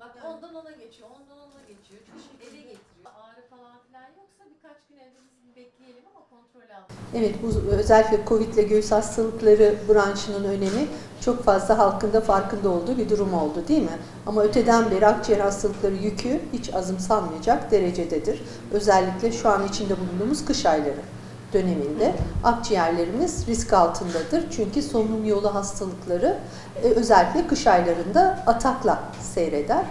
Bak ondan ona geçiyor, ondan ona geçiyor. Çocuk eve getiriyor. Ağrı falan filan yoksa birkaç gün evde biz bekleyelim ama kontrol altında. Evet, bu özellikle COVID ile göğüs hastalıkları branşının önemi çok fazla halkın da farkında olduğu bir durum oldu değil mi? Ama öteden beri akciğer hastalıkları yükü hiç azımsanmayacak derecededir. Özellikle şu an içinde bulunduğumuz kış ayları döneminde akciğerlerimiz risk altındadır. Çünkü solunum yolu hastalıkları e, özellikle kış aylarında atakla seyreder.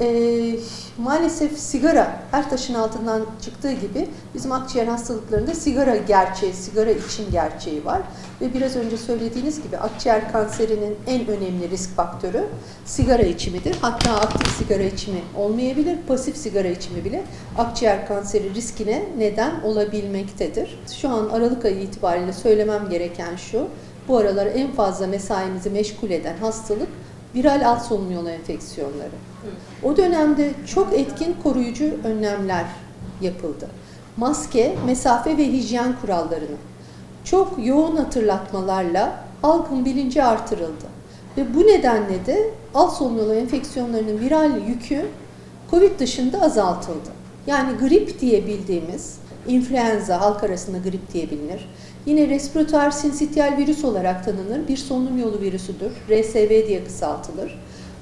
E, maalesef sigara her taşın altından çıktığı gibi bizim akciğer hastalıklarında sigara gerçeği, sigara için gerçeği var. Ve biraz önce söylediğiniz gibi akciğer kanserinin en önemli risk faktörü sigara içimidir. Hatta aktif sigara içimi olmayabilir, pasif sigara içimi bile akciğer kanseri riskine neden olabilmektedir. Şu an Aralık ayı itibariyle söylemem gereken şu, bu aralar en fazla mesaimizi meşgul eden hastalık viral alt solunum yolu enfeksiyonları. O dönemde çok etkin koruyucu önlemler yapıldı. Maske, mesafe ve hijyen kurallarını çok yoğun hatırlatmalarla halkın bilinci artırıldı. Ve bu nedenle de alt solunum yolu enfeksiyonlarının viral yükü COVID dışında azaltıldı. Yani grip diye bildiğimiz influenza halk arasında grip diye bilinir. Yine respiratuar sinsitiyal virüs olarak tanınır. Bir solunum yolu virüsüdür. RSV diye kısaltılır.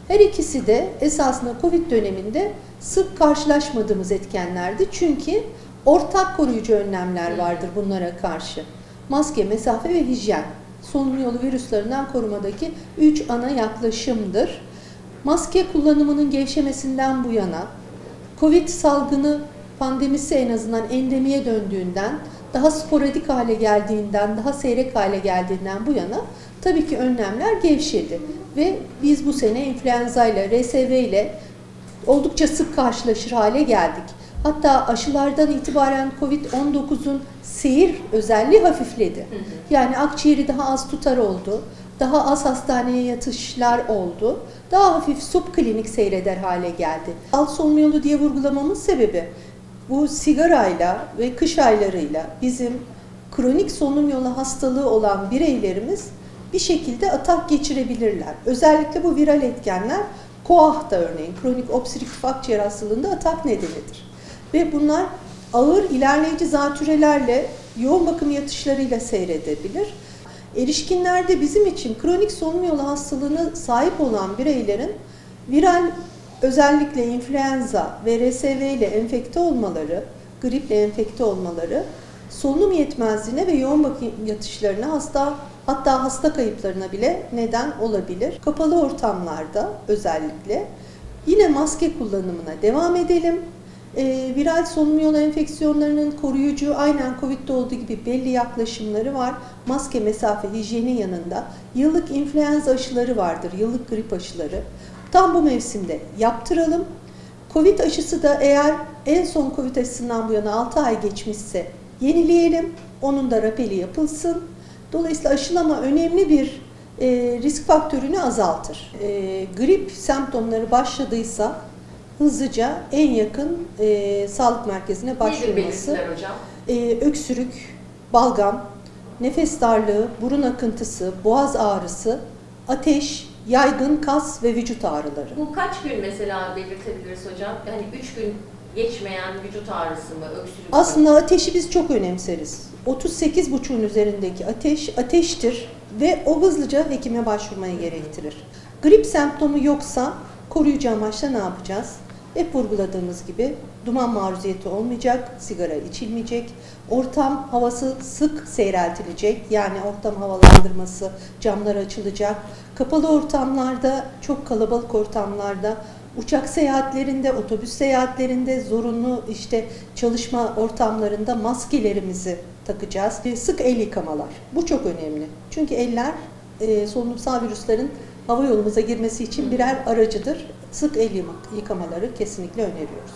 Her ikisi de esasında Covid döneminde sık karşılaşmadığımız etkenlerdi. Çünkü ortak koruyucu önlemler vardır bunlara karşı. Maske, mesafe ve hijyen. Solunum yolu virüslerinden korumadaki üç ana yaklaşımdır. Maske kullanımının gevşemesinden bu yana, Covid salgını pandemisi en azından endemiye döndüğünden, daha sporadik hale geldiğinden, daha seyrek hale geldiğinden bu yana tabii ki önlemler gevşedi. Ve biz bu sene influenza ile, RSV ile oldukça sık karşılaşır hale geldik. Hatta aşılardan itibaren Covid-19'un seyir özelliği hafifledi. Yani akciğeri daha az tutar oldu, daha az hastaneye yatışlar oldu, daha hafif subklinik seyreder hale geldi. Alt solunum yolu diye vurgulamamın sebebi bu sigarayla ve kış aylarıyla bizim kronik solunum yolu hastalığı olan bireylerimiz bir şekilde atak geçirebilirler. Özellikle bu viral etkenler koah da örneğin kronik obstrüktif akciğer hastalığında atak nedenidir. Ve bunlar ağır ilerleyici zatürelerle yoğun bakım yatışlarıyla seyredebilir. Erişkinlerde bizim için kronik solunum yolu hastalığına sahip olan bireylerin viral özellikle influenza ve RSV ile enfekte olmaları, griple enfekte olmaları solunum yetmezliğine ve yoğun bakım yatışlarına hasta hatta hasta kayıplarına bile neden olabilir. Kapalı ortamlarda özellikle yine maske kullanımına devam edelim. Ee, viral solunum yolu enfeksiyonlarının koruyucu aynen Covid'de olduğu gibi belli yaklaşımları var. Maske, mesafe, hijyenin yanında yıllık influenza aşıları vardır, yıllık grip aşıları. Tam bu mevsimde yaptıralım. Covid aşısı da eğer en son Covid aşısından bu yana 6 ay geçmişse yenileyelim. Onun da rapeli yapılsın. Dolayısıyla aşılama önemli bir e, risk faktörünü azaltır. E, grip semptomları başladıysa hızlıca en yakın e, sağlık merkezine başvurması. E, öksürük, balgam, nefes darlığı, burun akıntısı, boğaz ağrısı, ateş, yaygın kas ve vücut ağrıları. Bu kaç gün mesela belirtebiliriz hocam? Yani 3 gün geçmeyen vücut ağrısı mı, öksürük? Aslında ateşi biz çok önemseriz. 38,5'un üzerindeki ateş ateştir ve o hızlıca hekime başvurmayı gerektirir. Grip semptomu yoksa koruyucu amaçla ne yapacağız? Hep vurguladığımız gibi duman maruziyeti olmayacak, sigara içilmeyecek, ortam havası sık seyreltilecek yani ortam havalandırması, camlar açılacak. Kapalı ortamlarda, çok kalabalık ortamlarda uçak seyahatlerinde, otobüs seyahatlerinde zorunlu işte çalışma ortamlarında maskelerimizi takacağız. Sık el yıkamalar. Bu çok önemli. Çünkü eller e, solunumsal virüslerin hava yolumuza girmesi için birer aracıdır. Sık el yıkamaları kesinlikle öneriyoruz.